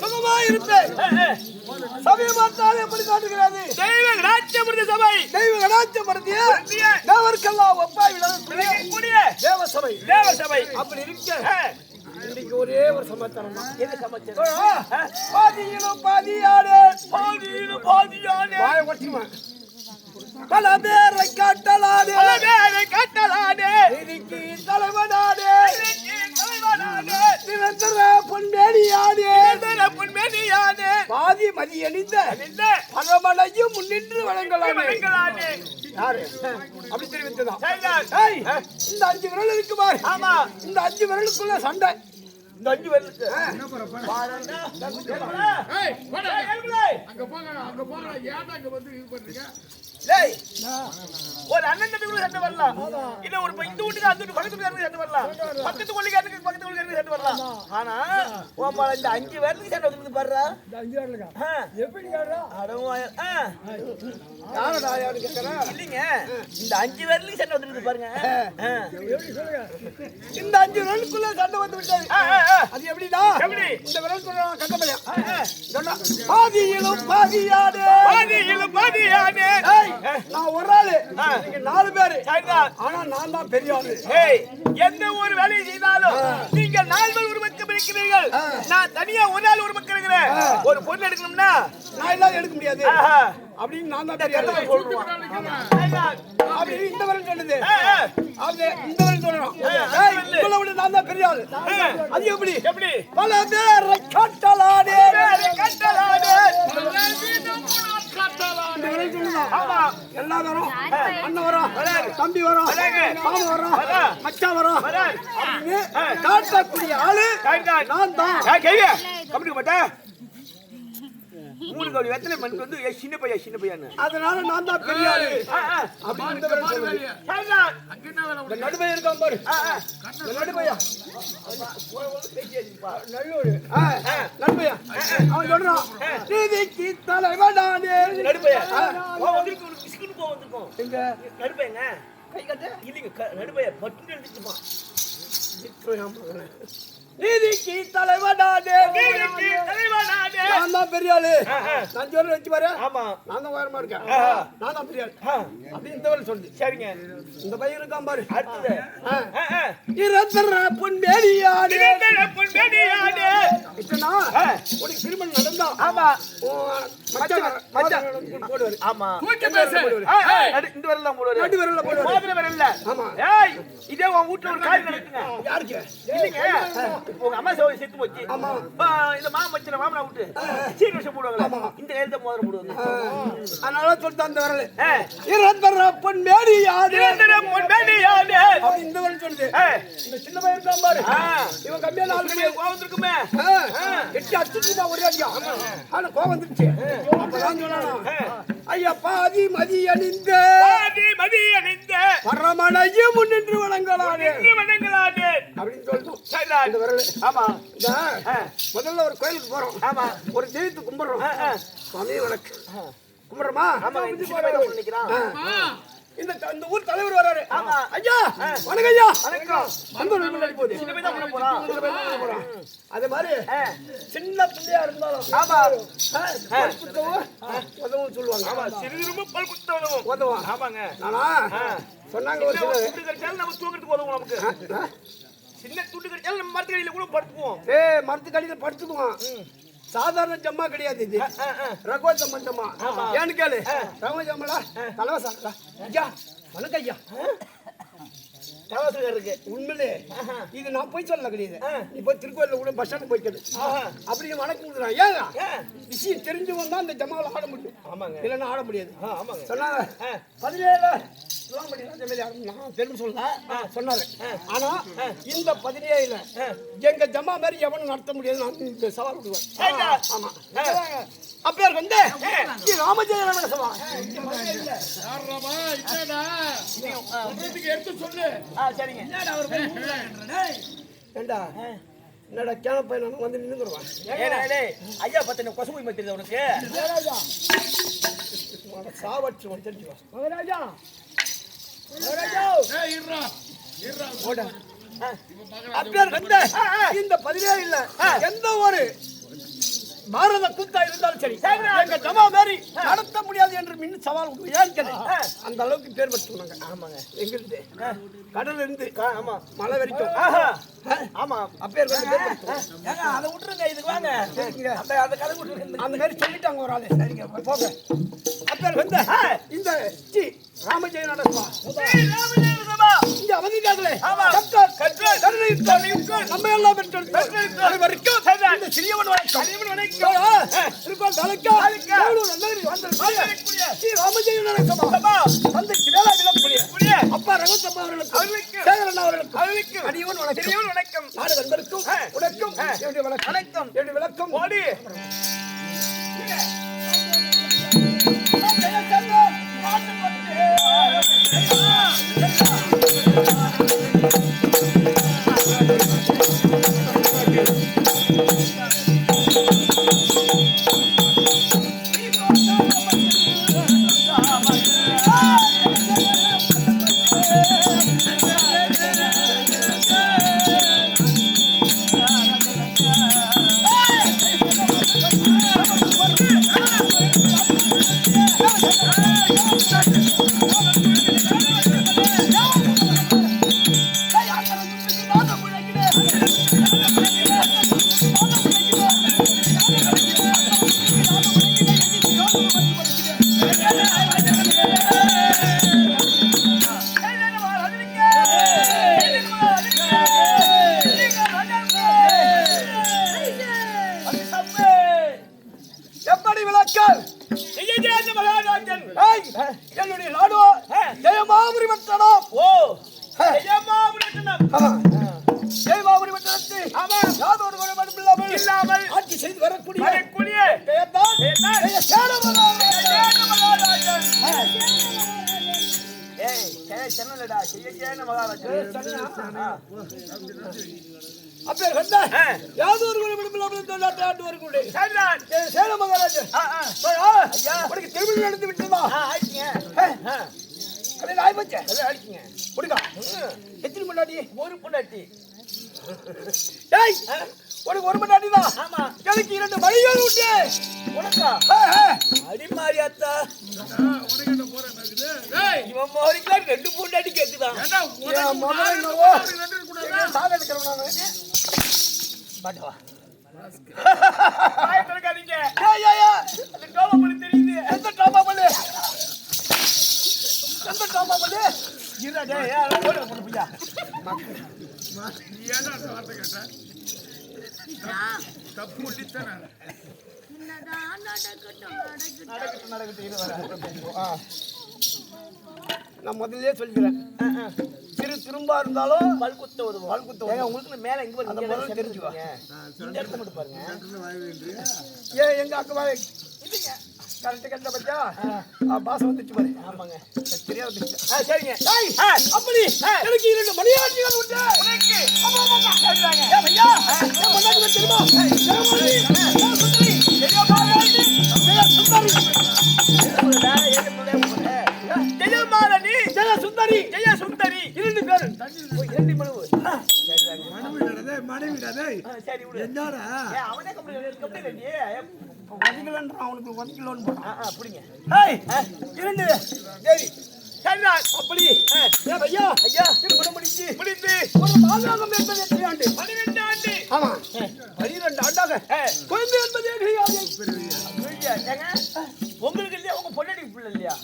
சுகமா இருப்பேன் சபையை பார்த்தால் எப்படி காட்டுகிறது? தெய்வ ராஜ்யமிருத சபை. தெய்வ கடாட்சம் படுத்திய தேவருக்கெல்லாம் ஒப்பாய் விடக்கூடிய கூடிய. தேவ சபை தேவ சபை அப்படி இருக்க. இன்னைக்கு ஒரே ஒரு சமாச்சாரம் எது சமாச்சாரம்? பாதியிலும் பாதியாடு பாதியிலும் பாதியானே. வாய ஒட்டிமா பல பேரை காட்டலாடு பல பேரை கட்டலானே இன்னைக்கு தலைவனாடு தலைவனானே. நிரந்தர பொன்மேனியாடு நிரந்தர பொன்மேனியானே. பாதி மதியணிந்த நின்ற பரமனையும் முன்னின்று யாரு? அப்படி தெரிவித்ததான் இந்த அஞ்சு விரல் இருக்கு பாரு ஆமா. இந்த அஞ்சு விரலுக்குள்ள சண்டை. இந்த அஞ்சு பேருக்கு அங்க போங்க அங்க போங்க ஏன்டா அங்க வந்து இது பண்றீங்க ஒரு அண்ணன் தம்பிக்குள்ள சண்டை வரலாம். இல்ல ஒரு இந்த வீட்டுக்கு அந்த வீட்டு பக்கத்து வீட்டுக்கு சண்டை வரலாம். பக்கத்து கொள்ளிக்காரனுக்கு பக்கத்து கொள்ளிக்காரனுக்கு சண்டை வரலாம். ஆனா ம- இந்த அஞ்சு பேருக்கு சண்டை வந்து பாடுறா யாரடா? யாரு கேட்கறா இல்லைங்க இந்த அஞ்சு பேருக்கு சண்டை பாருங்க. இந்த அஞ்சு விரலுக்குள்ள சண்டை வந்து ஆ. அது எப்படிடா? எப்படி? இந்த விரல் சொல்றான் கட்டப்பையன் சொன்னா பாதியிலும் பாதியாடு பாதியிலும் பாதியானே. ஏய், நான் ஒரு ஆளு. நீங்க நாலு பேரு. சரிதான். ஆனா நான் தான் பெரிய ஆளு. ஏய், எந்த ஒரு வேலையை செய்தாலும் நீங்கள் நால்வர் ஒரு பக்கம் இருக்கிறீர்கள். நான் தனியா ஒரு நாள் ஒரு பக்கம் இருக்கிறேன். ஒரு பொண்ணு எடுக்கணும்னா? நான் இல்லாத எடுக்க முடியாது. ஆஹா. அப்படின்னு நான் தான் பெரிய ஆளு. சரிதான். அப்படி இந்த விரல் சொல்லுது. அது இந்த விரல் சொல்லணும். உங்களை விட நான் தான் பெரிய ஆளு. அது எப்படி? எப்படி? பல பேரை காட்டலாடே பேரை கட்டலானே. இந்த விரல் சொல்லுதான் ஆமா எல்லா வரும். அண்ணன் வரும். தம்பி வரும். மாமன் வரும். வரா. மச்சான் வரும். காட்டக்கூடிய ஆளு. நான் தான். கம்பெனி மாட்டா. மூணு கோடி வெத்தலை மனுக்கு வந்து சின்ன பையன் சின்ன பையன் அதனால நான் தான் பெரிய ஆளு. அப்படின்னு நடுமையா இருக்கான் பாரு. நடுமையா நடுமையா அவன் சொல்றான் நீதிக்கு தலைவனானே வந்திருக்கும். எங்க நடுப்பையங்க. கை கட்டு இல்லைங்க, நடுப்பையன். பட்டுன்னு எழுதிச்சுப்பான். நீதிக்கு தலைவனானே. நீதிக்கு தலைவனானே. நான் தான் பெரிய ஆளு. நான் சொல்ல வச்சு பாரு. ஆமா. நான் தான் உயரமா இருக்கேன். நான் தான் பெரிய ஆளு அப்படி இந்த வேலை சொல்லுது. சரிங்க. இந்த பையன் இருக்கான் பாரு. அடுத்தது. இரத்தர பொன்மேனியானே. நிரந்தர பொன்மேனியானே. இத்தனா? உனக்கு திருமணம் நடந்தா? ஆமா. மச்சான் மச்சான். போடுவாரு ஆமா. பேசு. இந்த விரல்ல மூடுவாரு. நடு விரல்ல போடுவாரு. மோதிர. ஆமா. ஏய், இதே உன் வீட்டுல ஒரு காரியம் நடக்குங்க யாருக்கு? இல்லைங்க. உங்க அம்மா சோழ செத்து போச்சு. இந்த மாமன் மச்சின மாமனா விட்டு. சீர் விஷம் போடுவாங்க இந்த நேரத்தை மோதிரம் போடுவாங்க. அதனால சொல்லிட்டு அந்த விரல். இறந்தர பொன் மேடி யாது நிரந்தரம் பொன்மேனியானே. அப்படி இந்த விரல் சொல்லுது. இந்த சின்ன பையன் இருக்கான் பாரு. இவன் கம்மியான ஆள் கிடையாது கோவம் இருக்குமே. எட்டி அடிச்சுட்டு ஒரே அடியா? ஆனா கோவம் வந்துருச்சு. அப்பதான் சொன்னானா. ஐயா பாதி மதி அணிந்த. பாதி மதி அணிந்த. பரமனையும் முன்னின்று வணங்கலானே. அப்படின்னு சொல்லிட்டு. இந்த விரல் ஆமா. இந்த ஆ. முதல்ல ஒரு கோயிலுக்கு போறோம். ஆமா. ஒரு தெய்வத்தை கும்பிடுறோம். சுவாமி வணக்கம் கும்பிடுறோமா? ஆமா இந்த ஊர் தலைவர் வராரு. ஆமா. ஐயா வணக்கம் ஐயா. வணக்கம். வந்து ஒரு முன்னாடி போகுது. சின்ன பையன் தான் பண்ண போறான். சின்ன பையன் தான் போறான். அதே மாதிரி. சின்ன பிள்ளையா இருந்தாலும் ஆமா. குத்தவும், உதவும் சொல்லுவாங்க. ஆமா. சிறிது பல் குத்த உதவும். ஆமாங்க. சொன்னாங்க ஒரு கடிச்சாலும் நம்ம தூக்கத்துக்கு உதவும் நமக்கு. சின்ன துண்டு கடிச்சாலும் நம்ம மரத்துக்கடியில கூட படுத்துக்குவோம். ஏ மரத்து கடியில படுத்துக்குவான். சாதாரண ஜம்மா கிடையாது இது. ரகோ ஜம்மா ஜம்மா. ஏன்னு கேளு. ரகோ ஜம்மலா தலைவசாங்களா ஐயா வணக்கம் ஐயா இருக்கு உண்மையிலே இது நான் போய் சொல்ல கிடையாது. நீ போய் திருக்கோயில கூட பஸ் ஸ்டாண்ட் போய் கேளு. அப்படி வணக்கம் கொடுக்குறான் ஏங்க? விஷயம் தெரிஞ்சவன் தான் இந்த ஜமாவில் ஆட முடியும். ஆமாங்க. இல்லைன்னா ஆட முடியாது. ஆமாங்க. சொன்னாங்க. பதினேழு நான் தெரிஞ்சு சொல்ல சொன்னாரு ஆனா இந்த பதினேழுல எங்க ஜமா மாதிரி எவனும் நடத்த முடியாது நான் இந்த சவால் விடுவேன் சரிடா. ஆமா அப்பேர் வந்து ஸ்ரீ ராமஜெய சவா என்னடா? சொல்றதுக்கு எடுத்து சொல்லு ஆ சரிங்க ஏண்டா என்னடா கேன பையன் வந்து நின்னுக்குருவான் ஏடா, ஐயா பத்தின கொசு போய் உனக்கு சாவச்சு வந்து தெரிஞ்சுவா மகராஜா இந்த பதினேழுல எந்த ஒரு பாரத கூத்தா இருந்தாலும் சரி. எங்க ஜமா மாதிரி நடத்த முடியாது என்று மின் சவால் கேளு அந்த அளவுக்கு பேர் பெற்றுனாங்க ஆமாங்க. எங்கிருந்து கடல்ல இருந்து ஆமா மலை வரைக்கும். ஆமா அப்பேர் வந்து பேர். ஏங்க அதை விட்டுருங்க இதுக்கு வாங்க. அந்த அந்த கதை விட்டுருங்க. அந்த மாதிரி சொல்லிட்டாங்க ஒரு ஆளு. சரிங்க போங்க. அப்பேர் வந்து இந்த சி ராமஜெய நடப்பா இங்க கருணை நம்ம எல்லாம் பெற்றெடுத்தோம் அனைவருக்கும் இந்த சிறியவன் வணக்கம் சிறியவன் வணக்கம். திருக்கோள் தலைக்கா. ஸ்ரீ ராமஜெய நடக்கமா சபா. தந்தைக்கு வேளா விளக்கூடிய. அப்பா ரகத்தம்மா அவர்களுக்கு அவர்களுக்கு. சேகரன் அவர்களுக்கு அவர்களுக்கு. அடியவன் வணக்கம் சிறியவன் வணக்கம் நாடு நண்பருக்கும் உனக்கும் என்னுடைய வணக்கம் வணக்கம். என்னுடைய விளக்கம் ஓடி அப்பேர் கண்ட இல்லாமல் இந்த நாட்டை ஆண்டு வரக்கூடிய. ஐயா, ஐயா. உனக்கு திருமணம் நடந்து. ஆ, கடையில் ஆயிப்போச்சு அது ஆயிடுச்சுங்க. கொடுக்கா எத்தனை முன்னாடி ஒரு பொண்டாட்டி. டேய் உனக்கு ஒரு மணி தான் ஆமா. எனக்கு இரண்டு மணிகள் உண்டு உனக்கா? ஆ, ஆ. இவன் மோரிக்கெல்லாம் ரெண்டு பொண்டாட்டி கேக்குதான். சாதம் எடுக்கிறவன் நானு. பாட்டவா. திறக்காதீங்க. ஏய், ஏய், ஏய். அந்த கோவப்படி தெரியுது. எந்த ட்ராமா பண்ணு எந்த ட்ராமா பண்ணு இருடா, டேய், ஏன் அதெல்லாம் போடு. நீ ஏன்டா அந்த வார்த்தை? தப்பு முடித்தேன் நடக்கட்டும் நடக்கட்டும் நடக்கட்டும் நடக்கட்டும் இது வர ஆ. நான் முதல்லயே சொல்லிக்கிறேன். சிறு திரும்பா இருந்தாலும் பல் குத்த உதவும் பல் குத்த ஏங்க உங்களுக்கு மேல இங்க பாருங்க அந்த முதல்ல தெரிஞ்சு வா. இந்த இடத்த மட்டும் பாருங்க. ஏன் எங்க அக்கா இல்லைங்க. கரெக்ட் கரெக்டா பச்சா பாசம் வந்துச்சு பாரு. ஆமாங்க. சரியா வந்துச்சு. ஆ சரிங்க. அப்படி. எனக்கு இரண்டு மணியாட்டிகள் உண்டு. என்னடா? அவனே கம்பெனி உதவிலன்றான் அவனுக்கு உதவிலோன்னு போட்டான் ஆ ஆ புடிங்க. ஏய், இரண்டு சரி சரிதான் அப்படி. ஐயா ஐயா. திருமணம் முடிச்சு முடிந்து ஒரு மாதாகம் என்பது எத்தனை ஆண்டு? பன்னிரெண்டு ஆண்டு. ஆமா. பனிரெண்டு ஆண்டாக. குழந்தை என்பதே கிடையாது உங்களுக்கு இல்லையா? உங்க பொண்ணாடி பிள்ளை இல்லையா?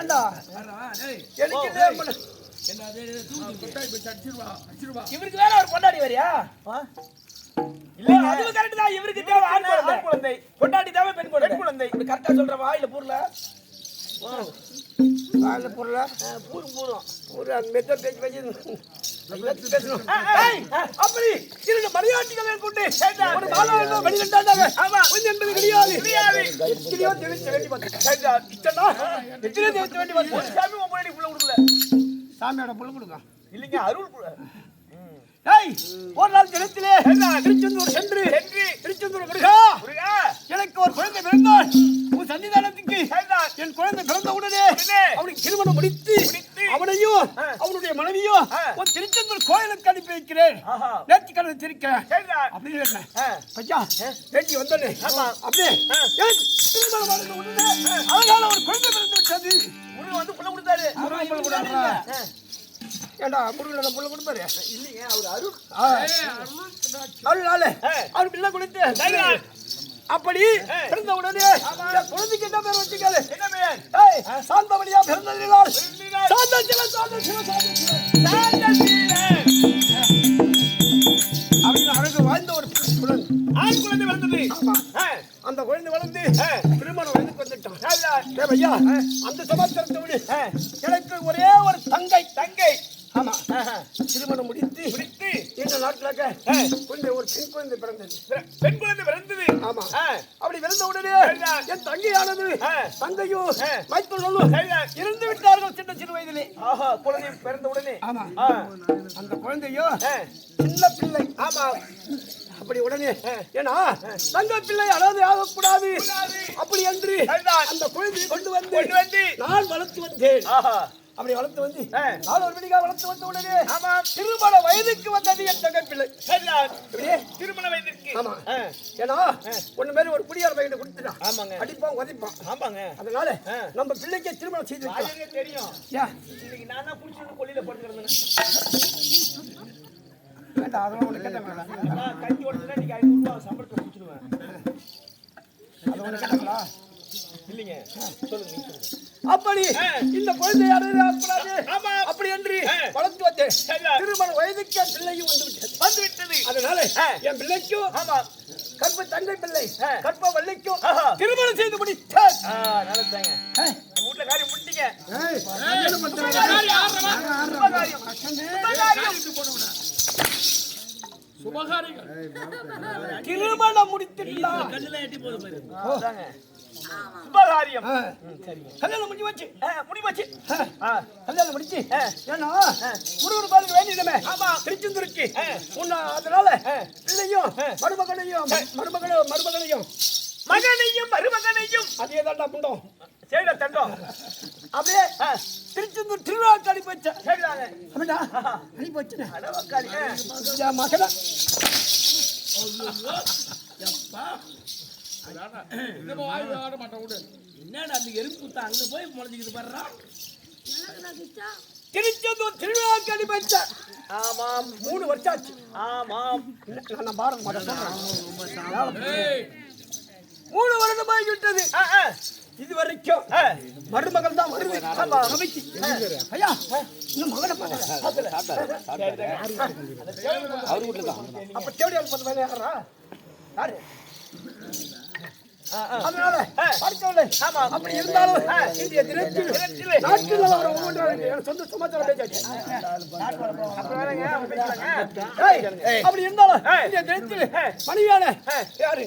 ஏண்டா? எனக்கு. இவருக்கு வேற ஒரு பொண்டாடி வரியா? இல்ல அது கரெக்ட் தான். இவருக்கு தேவை ஆண் குழந்தை. தேவை பெண் குழந்தை. குழந்தை. கரெக்டா சொல்றவா இல்ல பூர்ல. வாயில பொருள பூரும் பூரும். ஒரு மெத்த பேச்சு பேச்சு அப்படி. இரண்டு மரியாதைகளை கொண்டு ஒரு மாதாகம் பனிரெண்டாண்டாக ஆமா. என்பது கிடையாது. எத்தனையோ தெரிவிக்க வேண்டி பார்த்தேன் எத்தனையோ தெரிவிக்க வேண்டி பார்த்தேன் சாமி பொண்டாடி புள்ள கொடுக்கல. சாமியோட புள்ள கொடுங்க இல்லைங்க அருள் ஒரு நாள் தினத்திலே திருச்செந்தூர் சென்று திருச்செந்தூர் முருகா எனக்கு ஒரு குழந்தை பிறந்தால் உன் சன்னிதானத்துக்கு. என் குழந்தை பிறந்த உடனே அவனுக்கு திருமணம் முடித்து அவனையும். அவனுடைய மனைவியும். ஒரு திருச்செந்தூர் கோயிலுக்கு அனுப்பி வைக்கிறேன். கடனை திரிக்கிறேன் சரிதான் அப்படின்னு பச்சா வேண்டி வந்தோடனே ஆமா. அப்படியே திருமணம் நடந்த உடனே அதனால ஒரு குழந்தை பிறந்து விட்டது முருகன் வந்து புள்ள கொடுத்தாரு. முருகன் புள்ள கொடுத்தாரா? ஏண்டா முருகன் புள்ள கொடுப்பாரு? இல்லைங்க அவர் அருள் அதனால ஆ. அவர் பிள்ளை கொடுத்து. அப்படி. பிறந்த உடனே குழந்தைக்கு என்ன பேர் வச்சுக்காது என்ன பெயர் ஏய், சாந்தமணியா பிறந்ததினால். சாந்த சிவ சாந்த. அப்படின்னு அழகு வாழ்ந்த ஒரு குழந்தை. ஆண் குழந்தை ஆ, அந்த குழந்தை வளர்ந்து. திருமணம் வயதுக்கு வந்துட்டான் ஐயா அந்த சமாச்சாரத்தை விடு. எனக்கு ஒரே ஒரு தங்கை. தங்கை. திருமணம் முடித்து பிடித்து இந்த நாட்களாக. குழந்தை ஒரு பெண் குழந்தை பிறந்தது. பெண் குழந்தை பிறந்தது. ஆமா. அப்படி பிறந்த உடனே. என் தங்கையானது. தங்கையும் சரிதான். இறந்து விட்டார்கள் சின்ன சிறு வயதிலே. ஆஹா குழந்தை பிறந்த உடனே. ஆமா. அந்த குழந்தையும் ஆ, சின்ன பிள்ளை. ஆமா. அப்படி உடனே ஏன்னா தங்க பிள்ளை அனாதை ஆகக்கூடாது. அப்படி என்று. அந்த குழந்தையை கொண்டு வந்து கொண்டு வந்து நான் வளர்த்து வந்தேன். ஆஹா. அப்படி வளர்த்து வந்து. நான் ஒரு மணிக்கா வளர்த்து வந்த உடனே ஆமா. திருமண வயதுக்கு வந்தது என் தங்க பிள்ளை சரிதான் இப்படியே திருமண வயதிற்கு. ஆமா. ஏன்னா ஒண்ணு மாதிரி ஒரு குடியார பையனை கொடுத்துட்டான். ஆமாங்க. அடிப்பான் உதைப்பான். ஆமாங்க. அதனால. நம்ம பிள்ளைக்கு திருமணம் செய்து தெரியும். இன்னைக்கு நான் தான் குடிச்சு கொல்லியில போட்டுக்கிறேன் வேண்டாம் அதெல்லாம் ஒண்ணு கேட்ட வேண்டாம். கஞ்சி உடச்சுனா இன்னைக்கு ஐநூறு ரூபாய் சம்பளத்தை குடிச்சிடுவேன். அது ஒண்ணு கேட்டாங்களா இல்லைங்க சொல்லுங்க நீங்க சொல்லுங்க அப்படி. இந்த குழந்தை. அப்படி என்று. வளர்த்து வந்தேன். திருமண வயதுக்கு பிள்ளையும் வந்து விட்டது வந்து விட்டது அதனால ஆ. என் பிள்ளைக்கும் ஆமா. கற்ப தங்கை பிள்ளை ஆ. கற்ப வள்ளிக்கும் ஆஹா. திருமணம் செய்து முடித்தார். நம்ம வீட்டுல காரியம் முடிட்டீங்க சுபகாரிகள் திருமணம் முடித்துட்டார் அதாங்க. சுபகாரியம். கல்யாணம் முடிஞ்சு வச்சு ஆ. ஆ கல்யாணம் முடிச்சு. ஏன்னா முருகர் பாலுக்கு வேண்டியதுமே ஆமா. திருச்செந்தூருக்கு. உன்ன அதனால. பிள்ளையும். மருமகனையும் மருமகனும் மருமகனையும். மகனையும் மருமகனையும். அதே தாண்டா புண்டோம் சரிடா தண்டம் அப்படியே திருச்செந்தூர் திருவிழாக்கு அனுப்பி வச்சேன். சரிதாங்க அப்படின்னா அனுப்பி. என் மகனை. என்னடா அந்த எறும்பு தான் அங்க போய் நான் கிச்சா திருச்செந்தூர் திருவிழாக்கு அனுப்பி வச்சேன் ஆமாம் மூணு வருஷம் ஆச்சு ஆமாம் நான் பாரத மூணு வருடமாகி விட்டது ஆ, ஆ. இது வரைக்கும் ஆ. மருமகள் தான் வருது. ஐயா இன்னும் மகனை பார்க்கல அப்ப தேடி பார்த்து வேலை யாரா யாரு? அதனால ஆமா. அப்படி இருந்தாலும் இந்திய தினத்தில் நாட்டு நிலவரம் ஒவ்வொன்றாக எனக்கு சொந்த சமாச்சாரம் பேச்சாச்சு அப்புறம் வேறங்க, அவங்க பேசுறாங்க. ஏய், அப்படி இருந்தாலும் இந்திய தினத்தில் மனைவியான யாரு?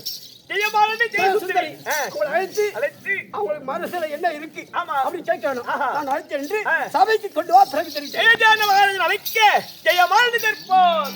ஜெயமாலனி ஜெயசுந்தரி. ஆ. அவங்களை அழைத்து அழைத்து. அவங்களுக்கு மனசுல என்ன இருக்கு? ஆமா. அப்படி கேட்க வேணும் ஆஹா. நான் அழைத்து என்று. சபைக்கு கொண்டு வா பிறகு தெரிவித்தேன் அழைக்க ஜெயமாலனி நிற்போம்